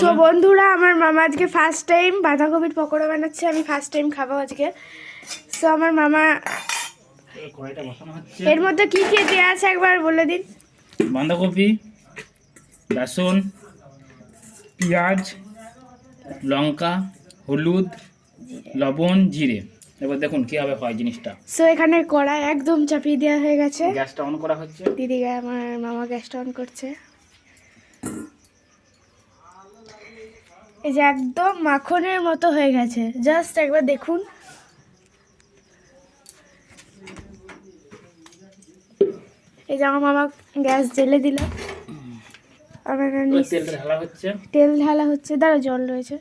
So বন্ধুরা আমার মামা আজকে ফার্স্ট টাইম বাঁধাকপির পকোড়া বানাচ্ছে। আমি ফার্স্ট টাইম খাব আজকে। সো আমার মামা এর মধ্যে কি কি দেওয়া আছে একবার বলে দিন। বাঁধাকপি বেসন পেঁয়াজ লঙ্কা হলুদ লবণ জিরে। এবার দেখুন কীভাবে হয় জিনিসটা। সো এখানে কড়াই একদম চাপিয়ে দেওয়া হয়ে গেছে। গ্যাসটা অন করা হচ্ছে। দিদি আমার মামা গ্যাসটা অন করছে। এই যে একদম মাখনের মতো হয়ে গেছে। জাস্ট একবার দেখুন। এই যে আমার মামা গ্যাস জেলে দিল। এবার ঢালা হচ্ছে। তেল ঢালা হচ্ছে। দাঁড়া জল রয়েছে।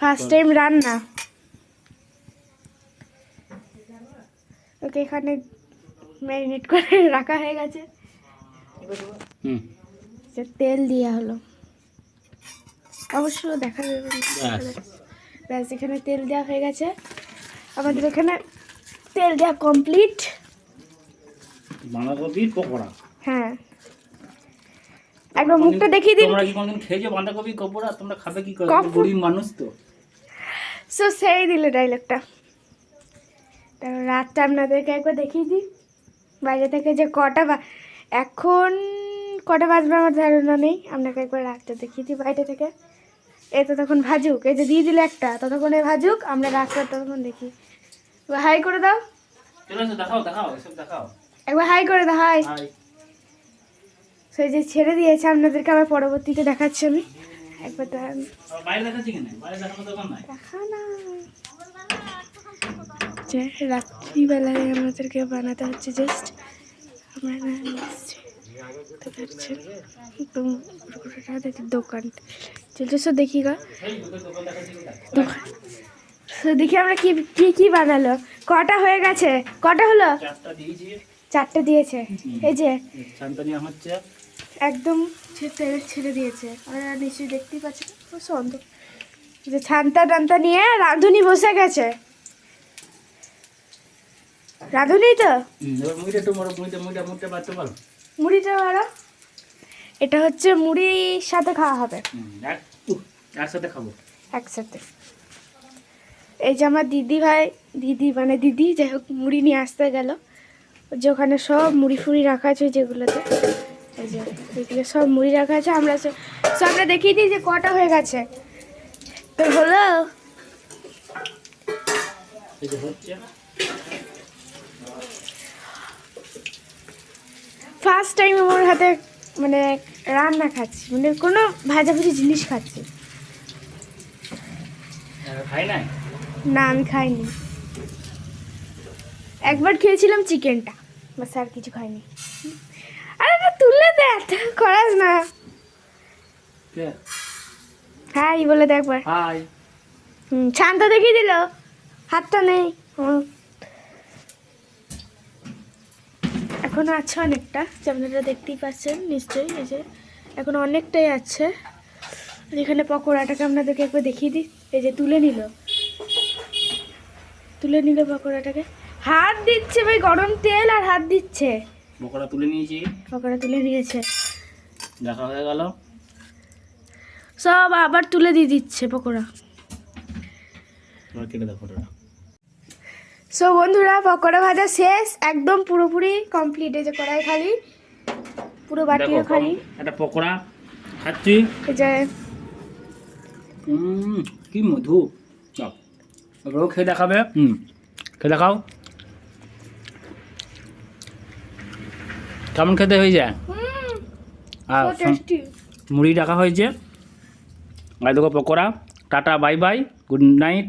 ফার্স্ট টাইম রান্না। ওকে এখানে ম্যারিনেট করে রাখা হয়ে গেছে। হুম। তেল দেওয়া হলো। অবশ্য দেখা যাবে ব্যাস। এখানে তেল দেওয়া হয়ে গেছে। আমাদের এখানে তেল দেওয়া কমপ্লিট বাঁধাকপির পকোড়া। হ্যাঁ। একবার মুখটা দেখিয়ে দিন। তোমরা কি কোনদিন খেয়েছো বাঁধাকপি পকোড়া? তোমরা খাবে কি করে? গরিব মানুষ তো। সো সেই দিলে ডায়লগটা তারপর রাতটা আপনাদেরকে একবার দেখিয়ে দিই। বাইরে থেকে যে কটা বা এখন কটা বাজবে আমার ধারণা নেই। আপনাকে একবার রাতটা দেখি দিই বাইরে থেকে। এ তো তখন ভাজুক। এই যে দিয়ে দিলে একটা ততক্ষণে ভাজুক আমরা রাতটা ততক্ষণ দেখি। হাই করে দাও। একবার হাই করে দাও হাই। সেই যে ছেড়ে দিয়েছে আপনাদেরকে আবার পরবর্তীতে দেখাচ্ছি আমি। একবার দেখা না। রাত্রিবেলায় আমাদেরকে বানাতে হচ্ছে জাস্ট আমরা না নিচ্ছি তো দেখছেন একদম দোকান চলছে সো দেখি গা দোকান দেখি আমরা কি কি কি বানালো কটা হয়ে গেছে কটা হলো চারটে দিয়েছে এই যে একদম ছে- তেল ছেড়ে দিয়েছে আপনারা নিশ্চয়ই দেখতেই পাচ্ছেন সুন্দর যে ছান্তা টান্তা নিয়ে রাঁধুনি বসে গেছে রাঁধুনি তো? মুড়িটা বড়। এটা হচ্ছে মুড়ির সাথে খাওয়া হবে। একসাথে খাব। একসাথে। এই যে আমার দিদি ভাই দিদি মানে দিদি যাই হোক মুড়ি নিয়ে আসতে গেল। যে ওখানে সব মুড়ি ফুড়ি রাখা আছে যেগুলোতে। এই যে সব মুড়ি রাখা আছে। আমরা সব আমরা দেখিয়ে দিই যে কটা হয়ে গেছে। তো হলো এই যে হচ্ছে ফার্স্ট টাইম আমার হাতে মানে রান্না খাচ্ছি মানে কোনো ভাজাভুজি জিনিস খাচ্ছি। না আমি খাইনি। একবার খেয়েছিলাম চিকেনটা বাস আর কিছু খাইনি। আরে না তুললে দে এত করাস না। হাই বলে দে একবার। হাই। হুম ছানটা দেখিয়ে দিল। হাতটা নেই। হুম। এখনও আছে অনেকটা যে আপনারা দেখতেই পাচ্ছেন নিশ্চয়ই এই যে এখন অনেকটাই আছে। এখানে পকোড়াটাকে আপনাদেরকে একবার দেখিয়ে দিই। এই যে তুলে নিল। তুলে নিল পকোড়াটাকে। হাত দিচ্ছে ভাই গরম তেল আর হাত দিচ্ছে। পকোড়া তুলে নিয়েছি। পকোড়া তুলে নিয়েছে। দেখা হয়ে গেল। সব আবার তুলে দিয়ে দিচ্ছে পকোড়া। কেটে ফটোটা সো বন্ধুরা পকোড়া ভাজা শেষ। একদম পুরোপুরি কমপ্লিট এই যে কড়াই খালি। পুরো বাটিও খালি। একটা পকোড়া খাচ্ছি। এই যে কি মধু। এবারও খেয়ে দেখাবে। হুম খেয়ে দেখাও। কেমন খেতে হয়ে যায় আর মুড়ি রাখা হয়েছে। আর দেখো pakora. Tata bye by. Good night.